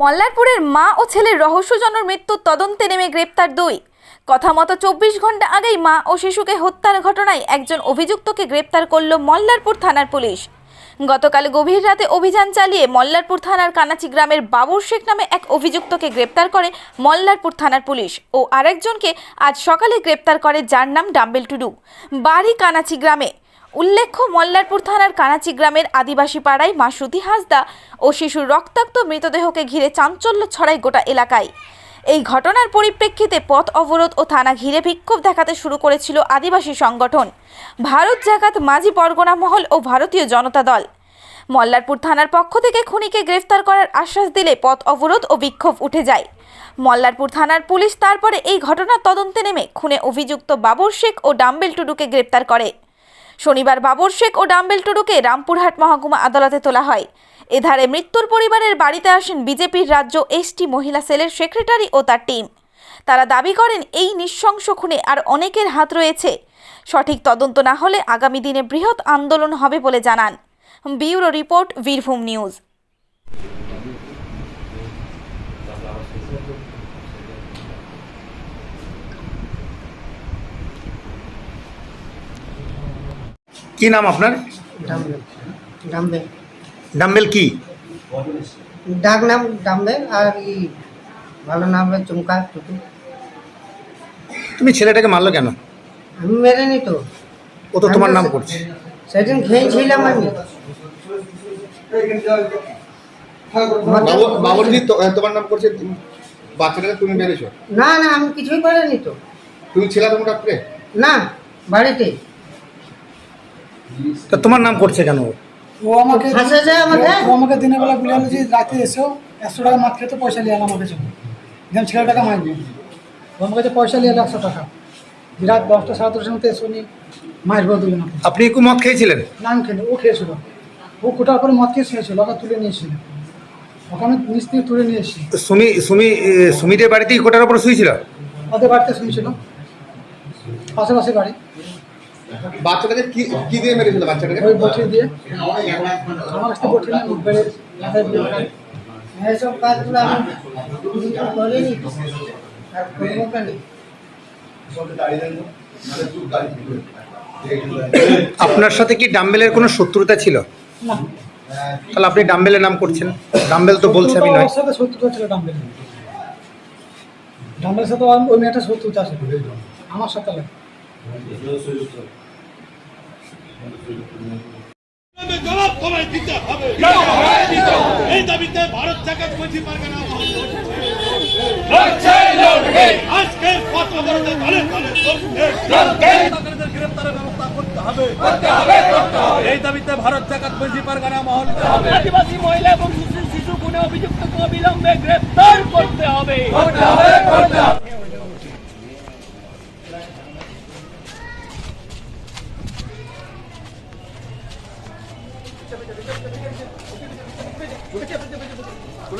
মল্লারপুরের মা ও ছেলের রহস্যজনক মৃত্যুর তদন্তে নেমে গ্রেপ্তার দুই। কথা মতো চব্বিশ ঘণ্টা আগেই মা ও শিশুকে হত্যার ঘটনায় একজন অভিযুক্তকে গ্রেপ্তার করল মল্লারপুর থানার পুলিশ। গতকাল গভীর রাতে অভিযান চালিয়ে মল্লারপুর থানার কানাচি গ্রামের বাবুর শেখ নামে এক অভিযুক্তকে গ্রেপ্তার করে মল্লারপুর থানার পুলিশ ও আরেকজনকে আজ সকালে গ্রেপ্তার করে যার নাম ডাম্বেল টুডু। বাড়ি কানাচি গ্রামে। উল্লেখ্য, মল্লারপুর থানার কানাচি গ্রামের আদিবাসী পাড়ায় মা শ্রুতি হাসদা ও শিশুর রক্তাক্ত মৃতদেহকে ঘিরে চাঞ্চল্য ছড়ায় গোটা এলাকায়। এই ঘটনার পরিপ্রেক্ষিতে পথ অবরোধ ও থানা ঘিরে বিক্ষোভ দেখাতে শুরু করেছিল আদিবাসী সংগঠন, ভারত জাগাত মাঝি পরগনা মহল ও ভারতীয় জনতা দল। মল্লারপুর থানার পক্ষ থেকে খুনিকে গ্রেফতার করার আশ্বাস দিলে পথ অবরোধ ও বিক্ষোভ উঠে যায়। মল্লারপুর থানার পুলিশ তারপরে এই ঘটনার তদন্তে নেমে খুনে অভিযুক্ত বাবর শেখ ও ডাম্বেল টুডুকে গ্রেপ্তার করে। শনিবার বাবর শেখ ও ডাম্বেল টুডুকে রামপুরহাট মহকুমা আদালতে তোলা হয়। এধারে মৃত্যুর পরিবারের বাড়িতে আসেন বিজেপির রাজ্য এসটি মহিলা সেলের সেক্রেটারি ও তার টিম। তারা দাবি করেন, এই নৃশংস খুনে আর অনেকের হাত রয়েছে। সঠিক তদন্ত না হলে আগামী দিনে বৃহৎ আন্দোলন হবে বলে জানান। Bureau report Birbhum news. কি নাম আপনার? ডাম্বেল। ডাম্বেল ডাম্বেল কি? ডাক নাম ডাম্বেল আর ই ভালো নাম চুমকা টুটু তুমি ছেলেটাকে মারলো কেন? আমি মেরে নি তো। ও তো তোমার নাম করছে। সেদিন খেয়েছিলাম আমি। তোমার নাম করছে তুমি- বাচ্চাটাকে তুমি মেরেছো? না না আমি কিছুই করিনি তো। তুমি ছিলা তোমার না বাড়িতে। তা তোমার নাম করছে কেন? ও? ও আমাকে ফাঁসেছে আমাকে? ও আমাকে দিনের বেলা বলে যে রাতে এসো একশো টাকা মাছ খেতে পয়সা নিয়ে আমাকে জন্য যেমন ছেলেটাকে মারবে। ও আমার কাছে পয়সা নিয়ে একশো টাকা। রাত দশটা সাড়ে দশটার মধ্যে এসো নি মারবো দুজন আপনি একটু মদ খেয়েছিলেন? না আমি খেলে ও খেয়েছিল। ও কোটার পরে মদ খেয়ে শুয়েছিল ওকে তুলে নিয়েছিল ওকে আমি নিচ থেকে তুলে নিয়ে এসেছি সুমি সুমি সুমিদের বাড়িতেই কোটার উপর শুয়েছিল? ওদের বাড়িতে শুয়েছিল। পাশাপাশি বাড়ি। বাচ্চাটাকে কি কি দিয়ে মেরেছিল বাচ্চাটাকে? ওই বটি দিয়ে। আমার কাছে বটি নিয়ে মুখ বেড়ে মাথায় দিয়ে মারে। এইসব কাজগুলো আমি করিনি আর করব কেন আপনার সাথে কি ডাম্বেলের কোনো শত্রুতা ছিল? না। তাহলে আপনি ডাম্বেলের নাম করছেন। ডাম্বেল তো বলছে আমি নয়। সাথে শত্রুতা ছিল ডাম্বেল ডাম্বেলের সাথে ওই মেয়েটা শত্রুতা ছিল আমার সাথে লাগে জবাব তোমায় দিতে হবে এই দাবিতে ভারত আজকে দলে দলে ব্যবস্থা করতে হবে। এই দাবিতে ভারত জাকাত মন্ত্রী পারগানা মহল আদিবাসী মহিলা এবং মুসলিম শিশু গুণে অভিযুক্তকে অবিলম্বে গ্রেপ্তার করতে হবে।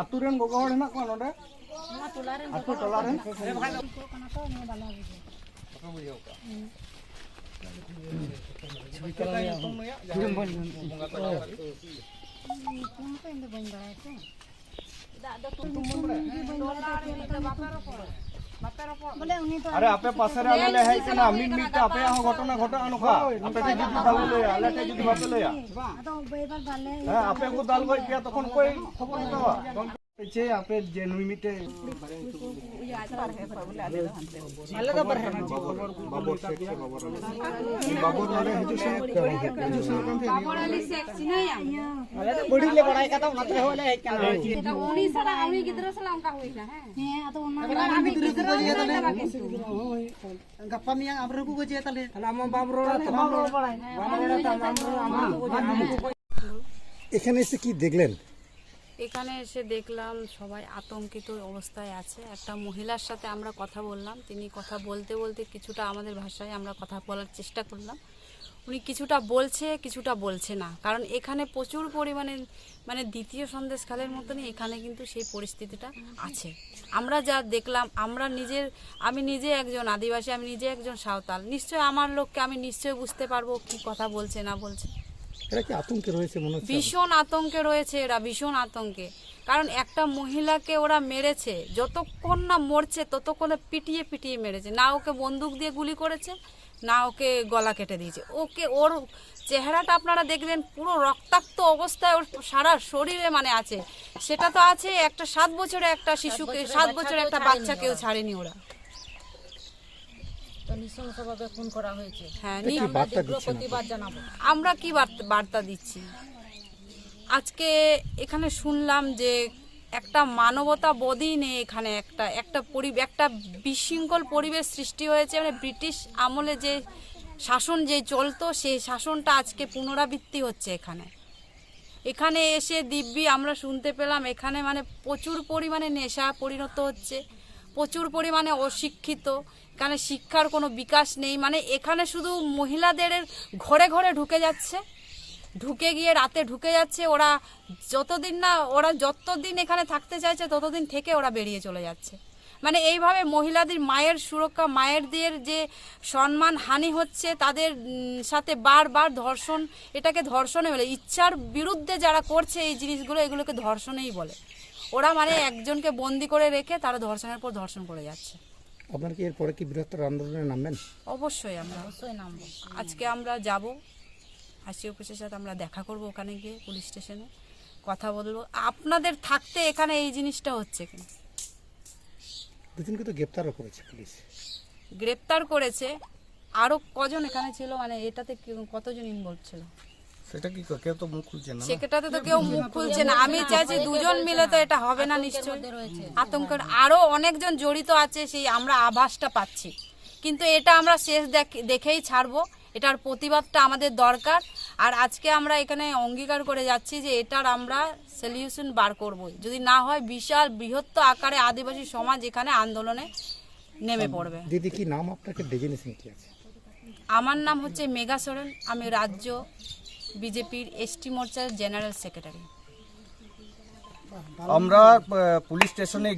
ᱟᱹᱛᱩ ᱨᱮᱱ ᱜᱚᱜᱚ ᱦᱚᱲ ᱦᱮᱱᱟᱜ ᱠᱚᱣᱟ ᱱᱚᱰᱮ ᱟᱹᱛᱩ ᱴᱚᱞᱟ ᱨᱮᱱ અરે આપે પાસે આલે લે હે કે ના મીન મીટ આપે આ ઘટના ઘટના નો ખા આપે તે જુદી દાલ લે આલે તે જુદી ભાતે લે આ બેબર દાલ લે હા આપે કો દાલ કોઈ કે તখন કોઈ ખબર ન દવા જે આપે જે મીટે ᱵᱩᱰᱤ ᱞᱮ ᱵᱟᱲᱟᱭ ᱠᱟᱛᱟ ᱚᱱᱟ ᱛᱮ ᱦᱚᱞᱮ ᱦᱮᱡ ᱠᱟᱱᱟ ᱩᱱᱤ ᱥᱟᱞᱟ ᱩᱱᱤ ᱜᱤᱫᱽᱨᱟᱹ ᱥᱟᱞᱟ ᱚᱱᱠᱟ ᱦᱩᱭ ᱱᱟ ᱦᱮᱸ ᱟᱫᱚ ᱚᱱᱟ ᱜᱤᱫᱽᱨᱟᱹ ᱠᱚ ᱡᱮ ᱛᱟᱞᱮ ᱜᱟᱯᱟ ᱢᱮᱭᱟᱝ ᱟᱢ ᱨᱮᱠᱚ ᱡᱮ ᱛᱟᱞᱮ ᱛᱟᱦᱞᱮ ᱟᱢ ᱵᱟᱢ ᱨᱚᱲᱟ ᱛᱚ ᱵᱟᱢ ᱨᱚᱲ ᱵᱟᱲᱟᱭ ᱵᱟᱢ ᱨᱚᱲᱟ ᱛᱟᱢ ᱟᱢ ᱨᱚᱲᱟ ᱟᱢ ᱨᱚᱲᱟ এখানে এসে কি দেখলেন এখানে এসে দেখলাম সবাই আতঙ্কিত অবস্থায় আছে। একটা মহিলার সাথে আমরা কথা বললাম, তিনি কথা বলতে বলতে কিছুটা আমাদের ভাষায় আমরা কথা বলার চেষ্টা করলাম। উনি কিছুটা বলছে কিছুটা বলছে না। কারণ এখানে প্রচুর পরিমাণে মানে দ্বিতীয় সন্দেশখালের মতনই এখানে কিন্তু সেই পরিস্থিতিটা আছে। আমরা যা দেখলাম, আমরা নিজের, আমি নিজে একজন আদিবাসী, আমি নিজে একজন সাঁওতাল। নিশ্চয় আমার লোককে আমি নিশ্চয় বুঝতে পারব কি কথা বলছে, না বলছে। এরা কি আতঙ্কে রয়েছে মনে হচ্ছে ভীষণ আতঙ্কে রয়েছে এরা ভীষণ আতঙ্কে। কারণ একটা মহিলাকে ওরা মেরেছে যতক্ষণ না মরছে ততক্ষণে পিটিয়ে পিটিয়ে মেরেছে। না ওকে বন্দুক দিয়ে গুলি করেছে না ওকে গলা কেটে দিয়েছে। ওকে ওর চেহারাটা আপনারা দেখবেন পুরো রক্তাক্ত অবস্থায় ওর সারা শরীরে মানে আছে। সেটা তো আছে একটা সাত বছরে একটা শিশুকে সাত বছরে একটা বাচ্চাকেও ছাড়েনি ওরা। হ্যাঁ আমরা কি বার্তা- বার্তা দিচ্ছি? আজকে এখানে শুনলাম যে একটা মানবতা বোধই নেই এখানে একটা একটা পরি একটা বিশৃঙ্খল পরিবেশ সৃষ্টি হয়েছে। মানে ব্রিটিশ আমলে যে শাসন যে চলতো সেই শাসনটা আজকে পুনরাবৃত্তি হচ্ছে এখানে। এখানে এসে দিব্যি আমরা শুনতে পেলাম এখানে মানে প্রচুর পরিমাণে নেশা পরিণত হচ্ছে। প্রচুর পরিমাণে অশিক্ষিত, এখানে শিক্ষার কোনো বিকাশ নেই। মানে এখানে শুধু মহিলাদের ঘরে ঘরে ঢুকে যাচ্ছে। ঢুকে গিয়ে রাতে ঢুকে যাচ্ছে। ওরা যতদিন না, ওরা যতদিন এখানে থাকতে চাইছে, ততদিন থেকে ওরা বেরিয়ে চলে যাচ্ছে। মানে এইভাবে মহিলাদের মায়ের সুরক্ষা, মায়েরদের যে সম্মান, হানি হচ্ছে, তাদের সাথে বারবার ধর্ষণ, এটাকে ধর্ষণে বলে। ইচ্ছার বিরুদ্ধে যারা করছে এই জিনিসগুলো, এগুলোকে ধর্ষণেই বলে। ওরা মানে একজনকে বন্দি করে রেখে তারা ধর্ষণের পর ধর্ষণ করে যাচ্ছে। আপনার কি এরপরে কি বৃহত্তর আন্দোলনে নামবেন? অবশ্যই আমরা। অবশ্যই নামবো। আজকে আমরা যাব আশি অফিসের সাথে আমরা দেখা করব ওখানে গিয়ে পুলিশ স্টেশনে কথা বলব। আপনাদের থাকতে এখানে এই জিনিসটা হচ্ছে কেন দুজনকে তো গ্রেপ্তারও করেছে পুলিশ। গ্রেপ্তার করেছে। আরও কজন এখানে ছিল? মানে এটাতে কতজন ইনভলভ ছিল? সেটা কি কেউ তো মুখ খুলছে না সেটাতে তো কেউ মুখ খুলছে না। আমি চাইছি দুজন মিলে তো এটা হবে না নিশ্চয় আতঙ্কের আরও অনেকজন জড়িত আছে সেই আমরা আভাসটা পাচ্ছি। কিন্তু এটা আমরা শেষ দেখ- দেখেই ছাড়বো। এটার প্রতিবাদটা আমাদের দরকার। আর আজকে আমরা এখানে অঙ্গীকার করে যাচ্ছি যে এটার আমরা সলিউশন বার করব যদি না হয় বিশাল বৃহত্ত আকারে আদিবাসী সমাজ এখানে আন্দোলনে নেমে পড়বে। দিদি কি নাম আপনাকে? ডেজিনেশন কি আছে? আমার নাম হচ্ছে মেঘা সোরেন। আমি রাজ্য বিজেপির এসটি মোর্চার জেনারেল সেক্রেটারি। আমরা পুলিশ স্টেশনে